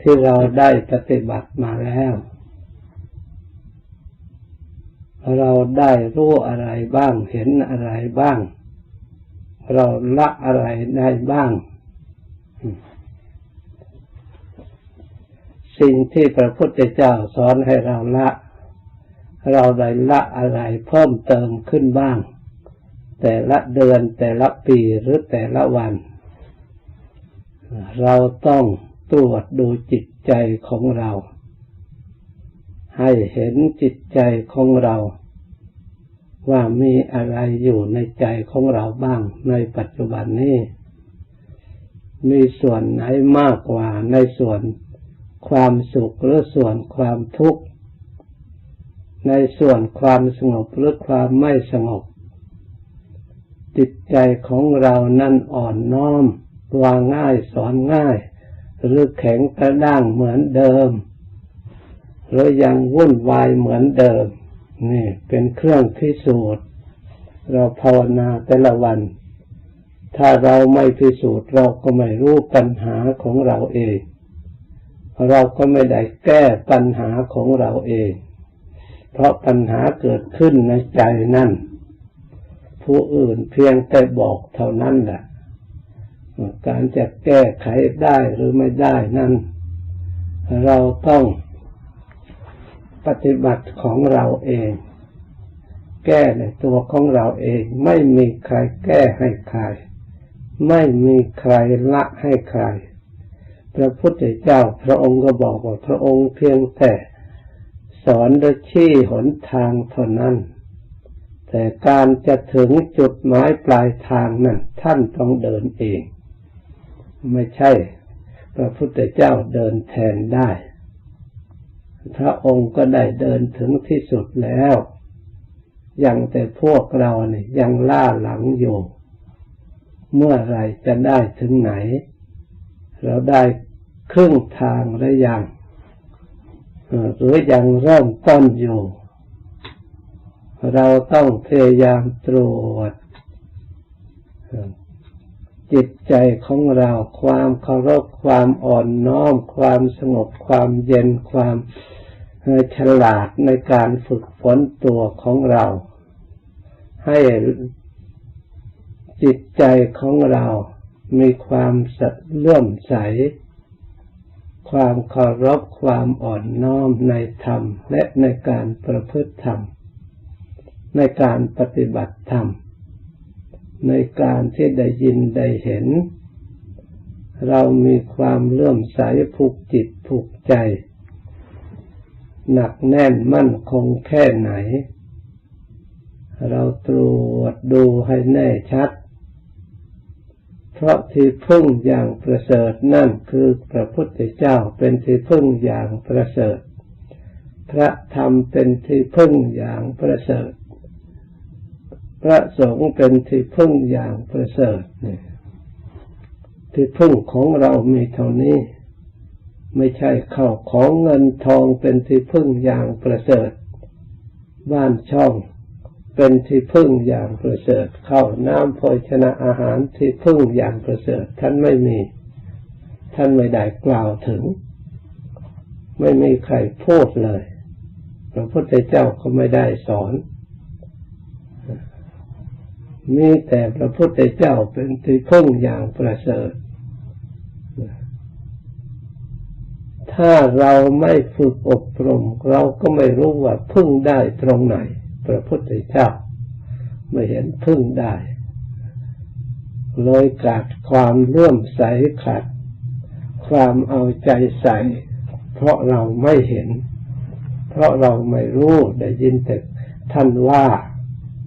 ที่เราได้ปฏิบัติมาแล้ว เราได้รู้อะไรบ้างเห็นอะไรบ้าง เราละอะไรได้บ้าง สิ่งที่พระพุทธเจ้าสอนให้เราละ เราได้ละอะไรเพิ่มเติมขึ้นบ้าง แต่ละเดือนแต่ละปีหรือแต่ละวัน เราต้อง ตรวจดูจิตใจของเรา ให้เห็นจิตใจของเรา ว่ามีอะไรอยู่ในใจของเราบ้างในปัจจุบันนี้ มีส่วนไหนมากกว่าในส่วนความสุขหรือส่วนความทุกข์ในส่วนความสงบหรือความไม่สงบ จิตใจของเรานั่นอ่อนน้อมวางง่ายสอนง่าย หรือแข็งกระด้างเหมือนเดิม หรือยังวุ่นวายเหมือนเดิม นี่เป็นเครื่องพิสูจน์ เราภาวนาแต่ละวัน ถ้าเราไม่พิสูจน์เราก็ไม่รู้ปัญหาของเราเอง เราก็ไม่ได้แก้ปัญหาของเราเอง เพราะปัญหาเกิดขึ้นในใจนั่น ผู้อื่นเพียงแต่บอกเท่านั้นแหละ การจะแก้ไขได้หรือไม่ได้นั้นเราต้องปฏิบัติของเราเอง แก้ในตัวของเราเอง ไม่มีใครแก้ให้ใคร ไม่มีใครละให้ใคร พระพุทธเจ้าพระองค์ก็บอกว่าพระองค์เพียงแต่สอนโดยชี้หนทางเท่านั้น แต่การจะถึงจุดหมายปลายทางนั้นท่านต้องเดินเอง ไม่ใช่ พระพุทธเจ้าเดินแทนได้ พระองค์ก็ได้เดินถึงที่สุดแล้วยังแต่พวกเราเนี่ยยังล่าหลังอยู่ เมื่อไรจะได้ถึงไหน เราได้ครึ่งทางหรือยังหรือยังเริ่มต้นอยู่ เราต้องพยายามตรวจ จิตใจของเราความเคารพความอ่อนน้อม ความสงบความเย็นความฉลาดในการฝึกฝนตัวของเรา ให้จิตใจของเรามีความสเลื่อมใส ความเคารพความอ่อนน้อมในธรรม และในการประพฤติธรรม ในการปฏิบัติธรรม ในการที่ได้ยินได้เห็น เรามีความเลื่อมใสผูกจิตผูกใจ หนักแน่นมั่นคงแค่ไหน เราตรวจดูให้แน่ชัด เพราะที่พึ่งอย่างประเสริฐนั่นคือพระพุทธเจ้าเป็นที่พึ่งอย่างประเสริฐ พระธรรมเป็นที่พึ่งอย่างประเสริฐ พระสงฆ์เป็นที่พึ่งอย่างประเสริฐเนี่ยที่พึ่งของเรามีเท่านี้ ไม่ใช่เข้าของเงินทองเป็นที่พึ่งอย่างประเสริฐ บ้านช่องเป็นที่พึ่งอย่างประเสริฐเข้าน้ำโภชนะอาหารที่พึ่งอย่างประเสริฐ ท่านไม่มี ท่านไม่ได้กล่าวถึง ไม่มีใครพูดเลยพระพุทธเจ้าก็ไม่ได้สอน มีแต่พระพุทธเจ้าเป็นที่พึ่งอย่างประเสริฐ ถ้าเราไม่ฝึกอบรม เราก็ไม่รู้ว่าพึ่งได้ตรงไหน พระพุทธเจ้า ไม่เห็นพึ่งได้ เลยขาดความเลื่อมใสขาดความเอาใจใส่ เพราะเราไม่เห็น เพราะเราไม่รู้ได้ยินแต่ท่านว่า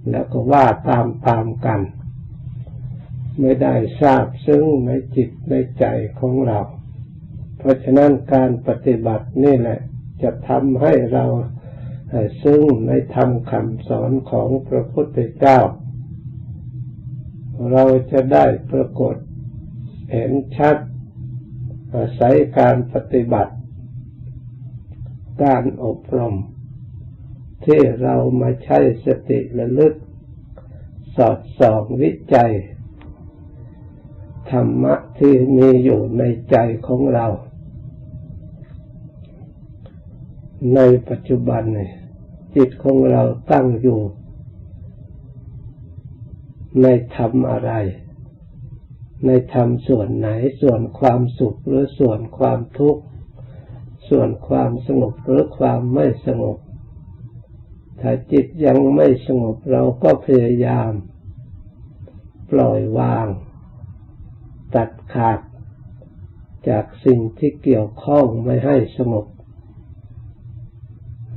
แล้วก็ว่าตามตามกัน ไม่ได้ทราบซึ้งในจิตในใจของเรา เพราะฉะนั้นการปฏิบัตินี่แหละ จะทำให้เราซึ้งในธรรมคำสอนของพระพุทธเจ้า เราจะได้ปรากฏเห็นชัด อาศัยการปฏิบัติ การอบรม ที่เรามาใช้สติระลึก สอดส่องวิจัย ธรรมะที่มีอยู่ในใจของเรา ในปัจจุบันเนี่ยจิตของเราตั้งอยู่ ในธรรมอะไร ในธรรมส่วนไหนส่วนความสุขหรือส่วนความทุกข์ ส่วนความสงบหรือความไม่สงบ ถ้าจิตยังไม่สงบเราก็พยายาม ปล่อยวาง ตัดขาด จากสิ่งที่เกี่ยวข้องไม่ให้สงบ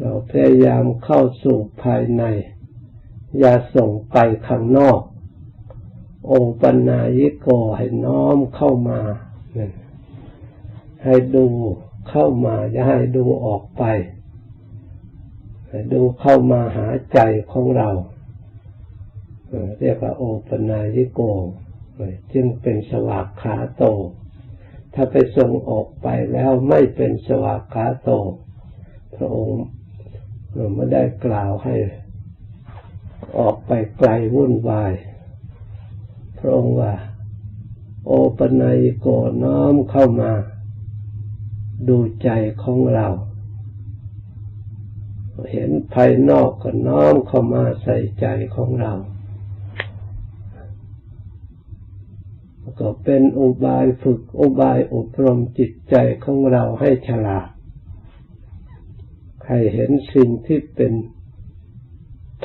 เราพยายามเข้าสู่ภายใน อย่าส่งไปข้างนอกโอปัญญิโกให้น้อมเข้ามาให้ดูเข้ามาอย่าให้ดูออกไป ดูเข้ามาหาใจของเรา เรียกว่าโอปัญญิโกจึงเป็นสวากขาโต ถ้าไปส่งออกไปแล้วไม่เป็นสวากขาโต พระองค์ไม่ได้กล่าวให้ออกไปไกลวุ่นวาย พระองค์ว่า โอปนัยโกน้อมเข้ามา ดูใจของเรา เห็นภายนอกก็น้อมเข้ามาใส่ใจของเรา ก็เป็นอุบายฝึกอุบายอบรมจิตใจของเราให้ฉลาด ให้เห็นสิ่งที่เป็น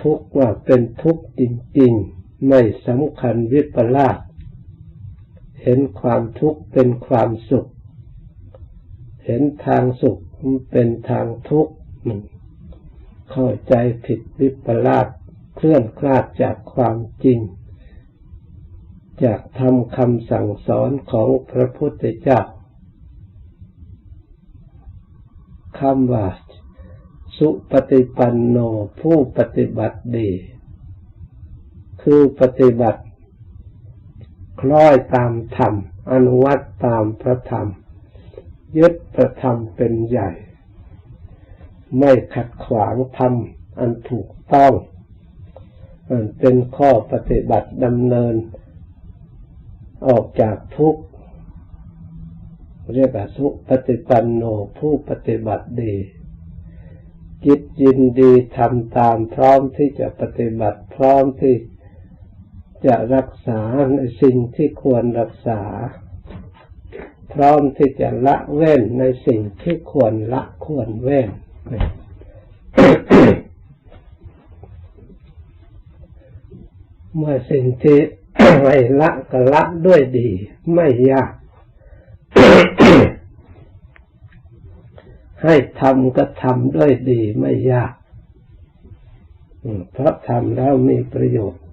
ทุกข์ว่าเป็นทุกข์จริง ๆ ไม่สำคัญวิปลาสเห็นความทุกข์เป็นความสุข เห็นทางสุขเป็นทางทุกข์ เข้าใจผิดวิปลาสเคลื่อนคลาดจากความจริง จากทำคำสั่งสอนของพระพุทธเจ้าคำว่าสุปฏิปันโนผู้ปฏิบัติดี คือปฏิบัติ คล้อยตามธรรม อนุวัตตามพระธรรม ยึดพระธรรมเป็นใหญ่ ไม่ขัดขวางธรรมอันถูกต้องมันเป็นข้อปฏิบัติดำเนิน ออกจากทุกข์เรียกว่าสุปฏิปันโนผู้ปฏิบัติดีจิตยินดีทำตามพร้อมที่จะปฏิบัติพร้อมที่จะรักษาในสิ่งที่ควรรักษา พร้อมที่จะละเว้นในสิ่งที่ควรละควรเว้น เมื่อสิ่งที่ไม่ละก็ละด้วยดี ไม่ยาก ให้ทำก็ทำด้วยดีไม่ยากเพราะทำแล้วมีประโยชน์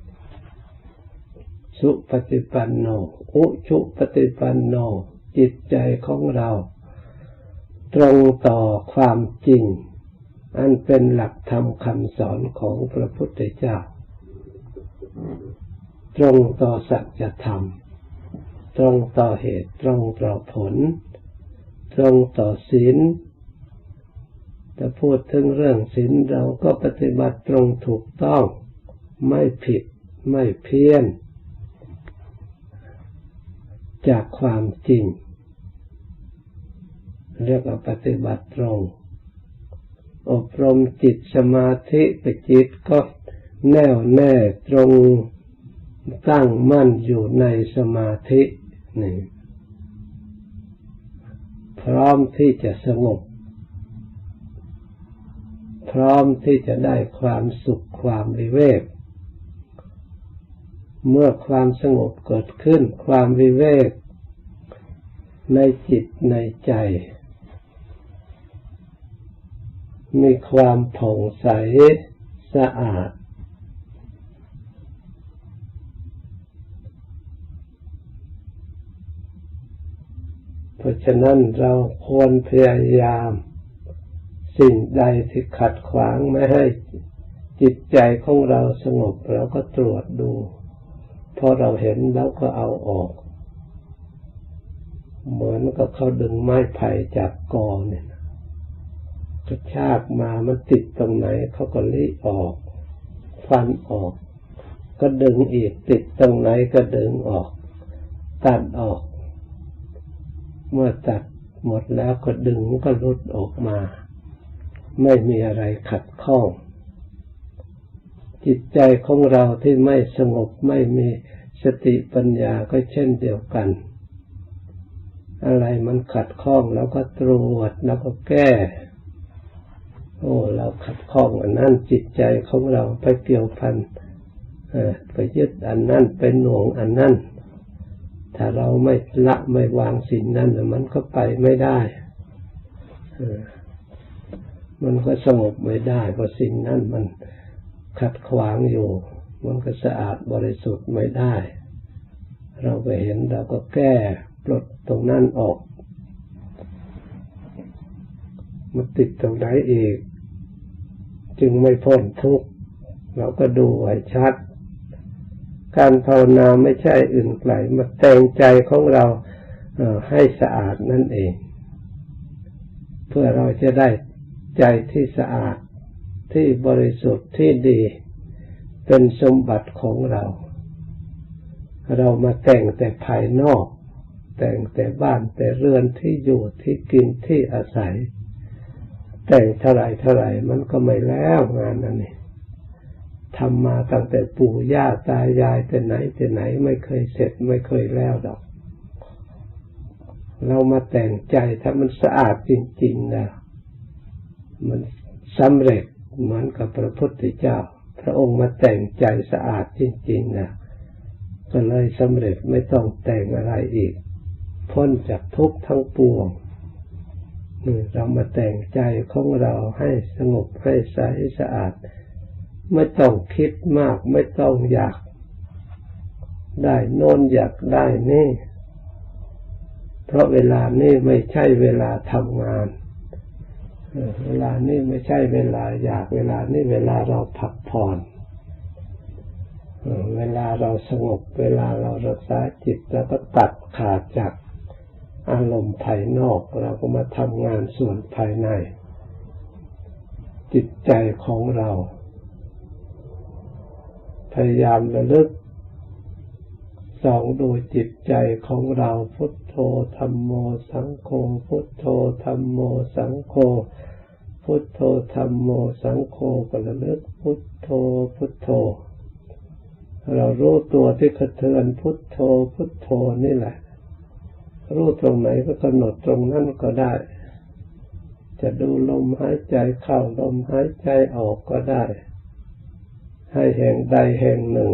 สุปฏิปันโน อุชุปฏิปันโน จิตใจของเรา ตรงต่อความจริง อันเป็นหลักธรรมคำสอนของพระพุทธเจ้า ตรงต่อสัจธรรม ตรงต่อเหตุตรงต่อผล ตรงต่อศีลแต่พูดถึงเรื่องศีลเราก็ปฏิบัติตรงถูกต้อง ไม่ผิดไม่เพี้ยน จากความจริง เรียกว่าปฏิบัติตรง อบรมจิตสมาธิไปจิตก็แน่วแน่ตรงตั้งมั่นอยู่ในสมาธินี่พร้อมที่จะสงบ พร้อมที่จะได้ความสุขความวิเวก เมื่อความสงบเกิดขึ้น ความวิเวก ในจิตในใจ มีความผ่องใสสะอาด เพราะฉะนั้นเราควรพยายาม สิ่งใดที่ขัดขวางไม่ให้จิตใจของเราสงบเราก็ตรวจดูพอเราเห็นแล้วก็เอาออก เหมือนกับเขาดึงไม้ไผ่จากกอเนี่ย กระชากมามันติดตรงไหนเขาก็ลิออกฟันออก ก็ดึงอีกติดตรงไหนก็ดึงออก ตัดออก เมื่อตัดหมดแล้วก็ดึงก็ลุดออกมา ไม่มีอะไรขัดข้อง จิตใจของเราที่ไม่สงบไม่มีสติปัญญาก็เช่นเดียวกัน อะไรมันขัดข้องแล้วก็ตรวจแล้วก็แก้ โอ้เราขัดข้องอันนั้นจิตใจของเราไปเกี่ยวพันไปยึดอันนั้นเป็นหน่วงอันนั้นถ้าเราไม่ละไม่วางสิ่งนั้นมันก็ไปไม่ได้มันก็สงบไม่ได้เพราะสิ่งนั้นมันขัดขวางอยู่ มันก็สะอาดบริสุทธิ์ไม่ได้ เราไปเห็นเราก็แก้ปลดตรงนั้นออก มันติดตรงไหนอีก จึงไม่พ้นทุกข์เราก็ดูไว้ชัด การภาวนาไม่ใช่อื่นไกลมาแต่งใจของเราให้สะอาดนั่นเอง เพื่อเราจะได้ใจที่สะอาดที่บริสุทธิ์ที่ดี เป็นสมบัติของเรา เรามาแต่งแต่ภายนอก แต่งแต่บ้านแต่เรือนที่อยู่ที่กินที่อาศัย แต่งเท่าไรเท่าไรมันก็ไม่แล้วงานนั้นนี่ทำมาตั้งแต่ปู่ย่าตายายแต่ไหนแต่ไหนไม่เคยเสร็จไม่เคยแล้วดอก เรามาแต่งใจถ้ามันสะอาดจริงๆนะมันสำเร็จเหมือนกับพระพุทธเจ้า พระองค์มาแต่งใจสะอาดจริงๆนะก็เลยสำเร็จไม่ต้องแต่งอะไรอีก พ้นจากทุกข์ทั้งปวง เรามาแต่งใจของเราให้สงบให้ใสสะอาด ไม่ต้องคิดมากไม่ต้องอยาก ได้นอนอยากได้นี่ เพราะเวลานี้ไม่ใช่เวลาทำงานเวลานี้ไม่ใช่เวลาอยากเวลานี้เวลาเราพักผ่อนเวลาเราสงบเวลาเรารักษาจิตเราก็ตัดขาดจาก อารมณ์ภายนอกเราก็มาทำงานส่วนภายใน จิตใจของเรา พยายามระลึกสองดูจิตใจของเราพุทโธธรรมโมสังโฆพุทโธธรรมโมสังโฆพุทโธธรรมโมสังโฆก็ระลึกพุทโธพุทโธ เรารู้ตัวที่กระเทือนพุทโธพุทโธนี่แหละ รู้ตรงไหนก็กำหนดตรงนั้นก็ได้ จะดูลมหายใจเข้าลมหายใจออกก็ได้ ให้แห่งใดแห่งหนึ่ง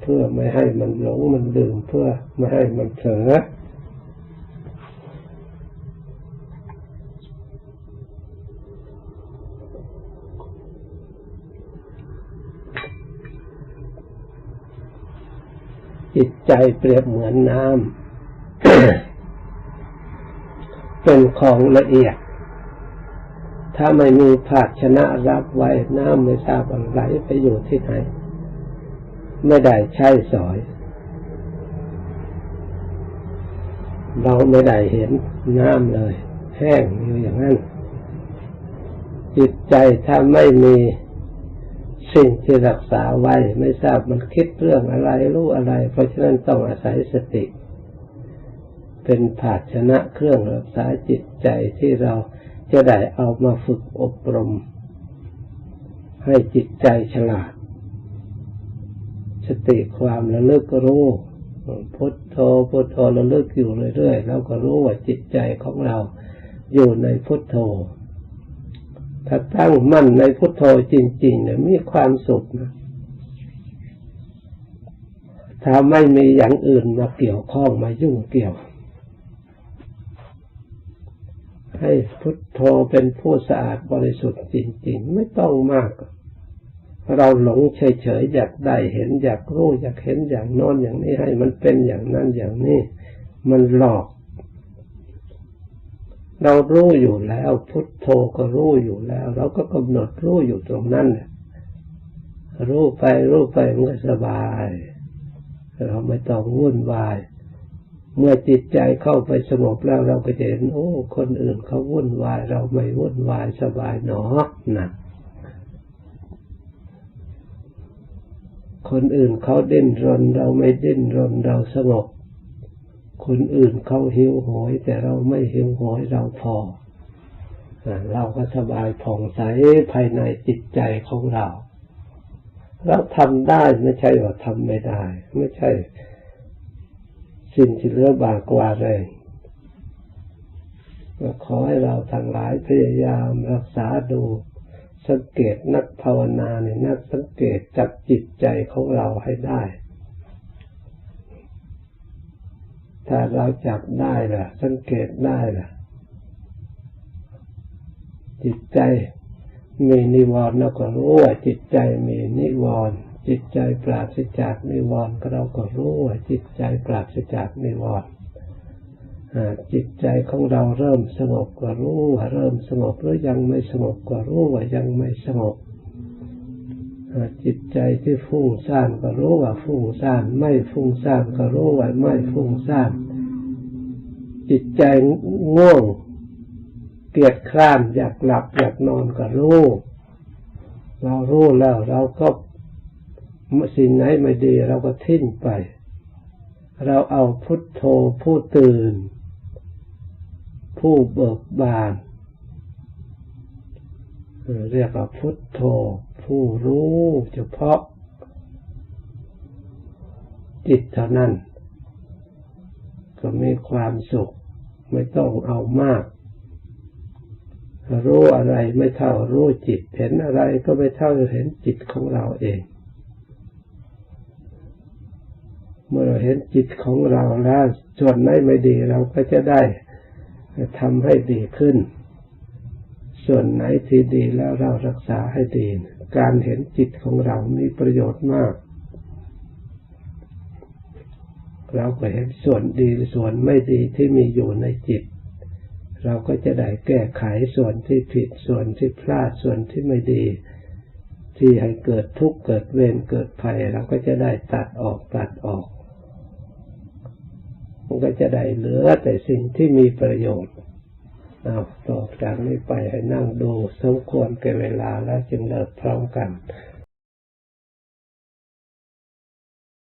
เพื่อไม่ให้มันหลงมันลืมเพื่อไม่ให้มันเผลอ จิตใจเปรียบเหมือนน้ำเป็นของละเอียด ถ้าไม่มีภาชนะรับไว้น้ำไม่ทราบไหลไปอยู่ที่ไหน ไม่ได้ใช้สอย เราไม่ได้เห็นน้ำเลย แห้งอยู่อย่างนั้น จิตใจถ้าไม่มี สิ่งที่รักษาไว้ ไม่ทราบมันคิดเรื่องอะไรรู้อะไร เพราะฉะนั้นต้องอาศัยสติ เป็นภาชนะเครื่องรักษาจิตใจที่เราจะได้เอามาฝึกอบรม ให้จิตใจฉลาด สติความระลึกรู้พุทโธพุทโธระลึกอยู่เรื่อยๆแล้วก็รู้ว่าจิตใจของเราอยู่ในพุทโธ ถ้าตั้งมั่นในพุทโธจริงๆเนี่ยมีความสุขนะถ้าไม่มีอย่างอื่นมาเกี่ยวข้องมายุ่งเกี่ยว ให้พุทโธเป็นผู้สะอาดบริสุทธิ์จริง ๆ ไม่ต้องมาก เราหลงเฉยๆอยากได้เห็นอยากรู้อยากเห็นอย่างโน้นอย่างนี้ให้มันเป็นอย่างนั้นอย่างนี้ มันหลอก เรารู้อยู่แล้ว พุทโธก็รู้อยู่แล้ว เราก็กำหนดรู้อยู่ตรงนั้นเนี่ยรู้ไปรู้ไปมันก็สบาย เราไม่ต้องวุ่นวาย เมื่อจิตใจเข้าไปสงบแล้วเราก็จะเห็นโอ้ คนอื่นเขาวุ่นวาย เราไม่วุ่นวายสบายหนอนะคนอื่นเขาเด่นรน เราไม่เด่นรนเราสงบ คนอื่นเขาหิวโหย แต่เราไม่หิวโหยเราพออเราก็สบายผ่องใสภายในจิตใจของเรา เราทำได้ไม่ใช่ว่าทำไม่ได้ ไม่ใช่ สิ่งที่เลือบากกว่าแรงก็ขอให้เราทั้งหลายพยายามรักษาดูสังเกตนักภาวนาเนี่ยนักสังเกตจับจิตใจของเราให้ได้ ถ้าเราจับได้ล่ะ สังเกตได้ล่ะ จิตใจมีนิวรณ์เราก็รู้ว่าจิตใจมีนิวรณ์จิตใจปราศจากนิวรณ์ก็เราก็รู้ว่าจิตใจปราศจากนิวรณ์จิตใจของเราเริ่มสงบก็รู้ว่าเริ่มสงบหรือยังไม่สงบก็รู้ว่ายังไม่สงบ จิตใจที่ฟุ้งซ่านก็รู้ว่าฟุ้งซ่านไม่ฟุ้งซ่านก็รู้ว่าไม่ฟุ้งซ่านจิตใจง่วงเกียดคร้านอยากหลับอยากนอนก็รู้เรารู้แล้วเราก็สิ่งไหนไม่ดีเราก็ทิ้งไป เราเอาพุทโธผู้ตื่น ผู้เบิกบานเรียกว่าพุทโธ ผู้รู้เฉพาะ จิตเท่านั้น ก็มีความสุข ไม่ต้องเอามาก รู้อะไรไม่เท่ารู้จิต เห็นอะไรก็ไม่เท่าเห็นจิตของเราเอง เมื่อเราเห็นจิตของเราแล้วส่วนไหนไม่ดีเราก็จะได้ทำให้ดีขึ้น ส่วนไหนที่ดีแล้วเรารักษาให้ดี การเห็นจิตของเรามีประโยชน์มาก เราก็เห็นส่วนดีส่วนไม่ดีที่มีอยู่ในจิต เราก็จะได้แก้ไขส่วนที่ผิดส่วนที่พลาดส่วนที่ไม่ดี ที่ให้เกิดทุกข์เกิดเวรเกิดภัย เราก็จะได้ตัดออกตัดออก มันก็จะได้เหลือแต่สิ่งที่มีประโยชน์ เอาต่อจากนี้ไปให้นั่งดูสมควรแก่เวลาแล้วจึงเลิกพร้อมกัน